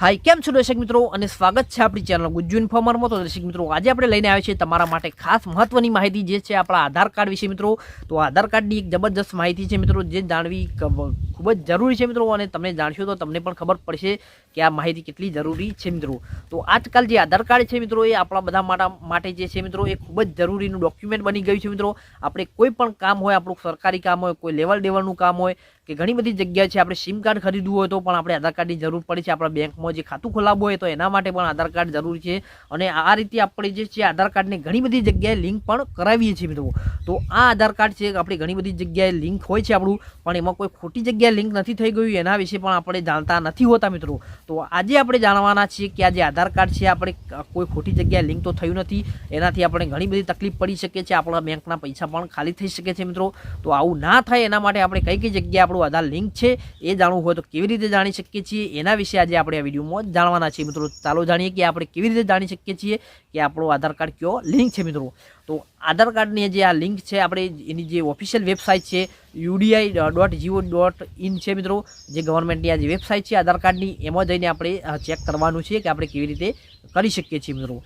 High કેમ છો દર્શક મિત્રો? અને સ્વાગત છે આપણી ચેનલ ગુજ્જુ ઇન્ફોર્મરમાં તો દર્શક મિત્રો, આજે આપણે લઈને આવ્યા છીએ તમારા માટે ખાસ મહત્વની માહિતી જે છે આપણા આધાર કાર્ડ વિશે મિત્રો. તો આધાર કાર્ડની એક જબરજસ્ત માહિતી છે મિત્રો, જે જાણવી ખૂબ જ જરૂરી છે મિત્રો. અને તમે જાણશો તો તમને પણ ખબર પડશે કે આ માહિતી કેટલી જરૂરી છે મિત્રો? તો આજકાલ જે આધાર કાર્ડ છે મિત્રો, એ આપણા બધા માટા- જે છે મિત્રો, એ ખૂબ જ જરૂરીનું ડોક્યુમેન્ટ બની ગયું છે મિત્રો. આપણે કોઈ પણ કામ હોય, આપણું સરકારી કામ હોય, કોઈ લેવલ દેવલનું કામ હોય, કે ઘણી બધી જગ્યાએ છે, આપણે સિમ કાર્ડ ખરીદવું હોય તો પણ આપણે આધાર કાર્ડની જરૂર પડે છે. આપણા બેંકમાં જે ખાતું ખોલાવવું હોય તો એના માટે પણ આધાર કાર્ડ જરૂરી છે. અને આ રીતે આપણે જે છે, આધાર કાર્ડને ઘણી બધી જગ્યાએ લિંક પણ કરાવીએ છીએ મિત્રો. તો આ આધાર કાર્ડ છે, આપણી ઘણી બધી જગ્યાએ લિંક હોય છે આપણું, પણ એમાં કોઈ ખોટી જગ્યાએ લિંક નથી થઈ ગયું. એના વિશે પણ આપણે જાણતા નથી હોતા મિત્રો. તો આજે આપણે જાણવાના છીએ કે આજે આધાર કાર્ડ છે, આપણે કોઈ ખોટી જગ્યાએ લિંક તો થયું નથી. એનાથી આપણે ઘણી બધી તકલીફ પડી શકે છે. આપણા બેંકના પૈસા પણ ખાલી થઈ શકે છે મિત્રો. તો આવું ના થાય એના માટે આપણે કઈ કઈ જગ્યાએ આપણું આધાર લિંક છે એ જાણવું હોય તો કેવી રીતે જાણી શકીએ છીએ? એના વિશે આજે આપણે આ વિડીયોમાં જાણવાના છીએ મિત્રો. ચાલો જાણીએ કે આપણે કેવી રીતે જાણી શકીએ છીએ કે આપણો આધાર કાર્ડ કયો લિંક છે મિત્રો. તો આધાર કાર્ડની જે આ લિંક છે, આપણે એની જે ઓફિશિયલ વેબસાઇટ છે UDI dot gov dot in છે મિત્રો. જે ગવર્મેન્ટની આ જે વેબસાઇટ છે આધાર કાર્ડની, એમાં જઈને આપણે ચેક કરવાનું છે કે આપણે કેવી રીતે કરી શકીએ છીએ મિત્રો.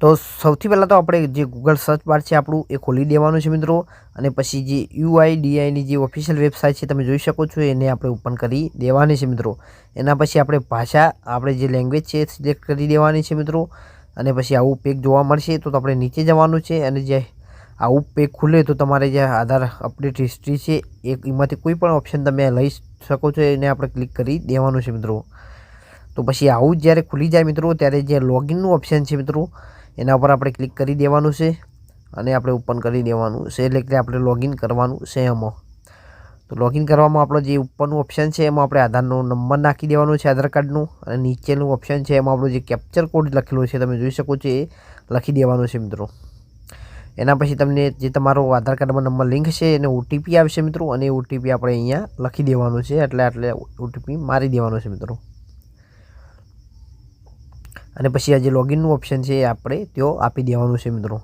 તો સૌથી પહેલાં તો આપણે જે ગૂગલ સર્ચ બાર છે આપણું, એ ખોલી દેવાનું છે મિત્રો. અને પછી જે યુઆઈડીઆઈની જે ઓફિશિયલ વેબસાઇટ છે, તમે જોઈ શકો છો, એને આપણે ઓપન કરી દેવાની છે મિત્રો. એના પછી આપણે ભાષા, આપણે જે લેંગ્વેજ છે સિલેક્ટ કરી દેવાની છે મિત્રો. અને પછી આવું પેક જોવા મળશે, તો આપણે નીચે જવાનું છે. અને જે આવું પેક ખુલે, તો તમારે જે આધાર અપડેટ હિસ્ટ્રી છે, એ એમાંથી કોઈ પણ ઓપ્શન તમે લઈ શકો છો, એને આપણે ક્લિક કરી દેવાનું છે મિત્રો. તો પછી આવું જ જ્યારે ખુલી જાય મિત્રો, ત્યારે જે લોગિનનું ઓપ્શન છે મિત્રો, એના ઉપર આપણે ક્લિક કરી દેવાનું છે અને આપણે ઓપન કરી દેવાનું છે. એટલે કે આપણે લોગિન કરવાનું છે એમાં. તો લોગિન કરવામાં આપણો જે ઉપરનું ઓપ્શન છે, એમાં આપણે આધારનો નંબર નાખી દેવાનો છે, આધાર કાર્ડનું. અને નીચેનું ઓપ્શન છે, એમાં આપણો જે કેપ્ચર કોડ લખેલો છે, તમે જોઈ શકો છો, એ લખી દેવાનો છે મિત્રો. એના પછી તમને જે તમારો આધાર કાર્ડમાં નંબર લિંક છે, એને ઓટીપી આવશે મિત્રો. અને ઓટીપી આપણે અહીંયા લખી દેવાનું છે. એટલે એટલે ઓટીપી મારી દેવાનો છે મિત્રો. અને પછી આ જે લોગિનનું ઓપ્શન છે એ આપણે તેઓ આપી દેવાનું છે મિત્રો.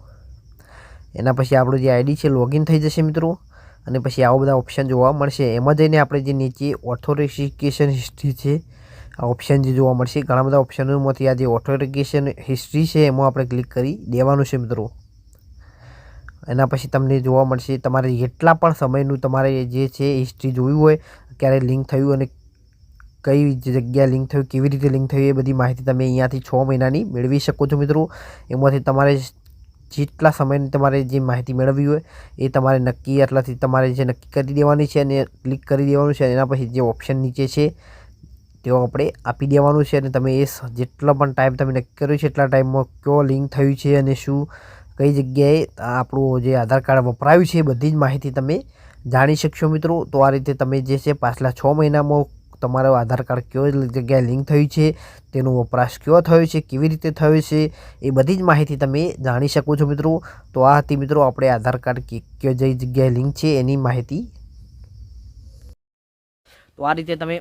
એના પછી આપણું જે આઈડી છે લોગિન થઈ જશે મિત્રો. અને પછી આવા બધા ઓપ્શન જોવા મળશે. એમાં જઈને આપણે જે નીચે ઓથોરિફિકેશન હિસ્ટ્રી છે, આ ઓપ્શન જે જોવા મળશે, ઘણા બધા ઓપ્શનોમાંથી આ જે ઓથોરિફિકેશન હિસ્ટ્રી છે એમાં આપણે ક્લિક કરી દેવાનું છે મિત્રો. એના પછી તમને જોવા મળશે તમારે જેટલા પણ સમયનું તમારે જે છે હિસ્ટ્રી જોયું હોય, ક્યારે લિંક થયું અને કઈ જગ્યાએ લિંક થયું, કેવી રીતે લિંક થયું, એ બધી માહિતી તમે અહીંયાથી છ મહિનાની મેળવી શકો છો મિત્રો. એમાંથી તમારે જેટલા સમયની તમારે જે માહિતી મેળવવી હોય, એ તમારે નક્કી એટલાથી તમારે જે નક્કી કરી દેવાની છે અને ક્લિક કરી દેવાનું છે, એના પછી જે ઓપ્શન નીચે છે, તેઓ આપણે આપી દેવાનું છે અને તમે એ જેટલો પણ ટાઈમ તમે નક્કી કર્યો છે, એટલા ટાઈમમાં કયો લિંક થયું છે અને શું, કઈ જગ્યાએ આપણું જે આધાર કાર્ડ વપરાયું છે, એ બધી જ માહિતી તમે જાણી શકશો મિત્રો. તો આ રીતે તમે જે છે, પાછલા છ મહિનામાં તમારો આધાર કાર્ડ કયો જગ્યાએ લિંક થયું છે, તેનો વપરાશ કયો થયો છે, કેવી રીતે થયો છે, એ બધી જ માહિતી તમે જાણી શકો છો મિત્રો. તો આ હતી મિત્રો આપણે આધાર કાર્ડ કયો જે જગ્યાએ લિંક છે એની માહિતી. તો આ રીતે તમે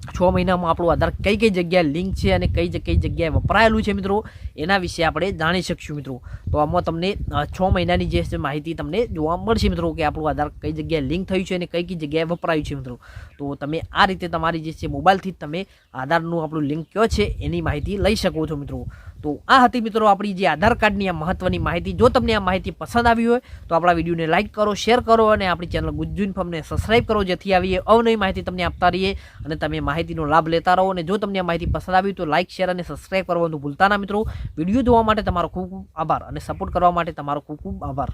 છ મહિનામાં આપણું આધાર કઈ કઈ જગ્યાએ લિંક છે અને કઈ કઈ જગ્યાએ વપરાયેલું છે મિત્રો, એના વિશે આપણે જાણી શકશું મિત્રો. તો આમાં તમને છ મહિનાની જે માહિતી તમને જોવા મળશે મિત્રો કે આપણું આધાર કઈ જગ્યાએ લિંક થયું છે અને કઈ કઈ જગ્યાએ વપરાયું છે મિત્રો. તો તમે આ રીતે તમારી જે છે મોબાઈલથી તમે આધારનું આપણું લિંક કયો છે એની માહિતી લઈ શકો છો મિત્રો. તો આ હતી મિત્રો આપણી જે આધાર કાર્ડની આ મહત્વની માહિતી. જો તમને આ માહિતી પસંદ આવી હોય, તો આપણા વિડીયોને લાઇક કરો શેર કરો અને આપણી ચેનલ ગુજ્જુન ઇન્ફોર્મને સબસ્ક્રાઈબ કરો, જેથી આવીએ અવનવી માહિતી તમને આપતા રહીએ અને તમે માહિતીનો લાભ લેતા રહો. અને જો તમને આ માહિતી પસંદ આવી તો લાઇક શેર અને સબસ્ક્રાઈબ કરવાનું ભૂલતા ના મિત્રો. વીડિયો જોવા માટે તમારો ખૂબ ખૂબ આભાર અને સપોર્ટ કરવા માટે તમારો ખૂબ ખૂબ આભાર.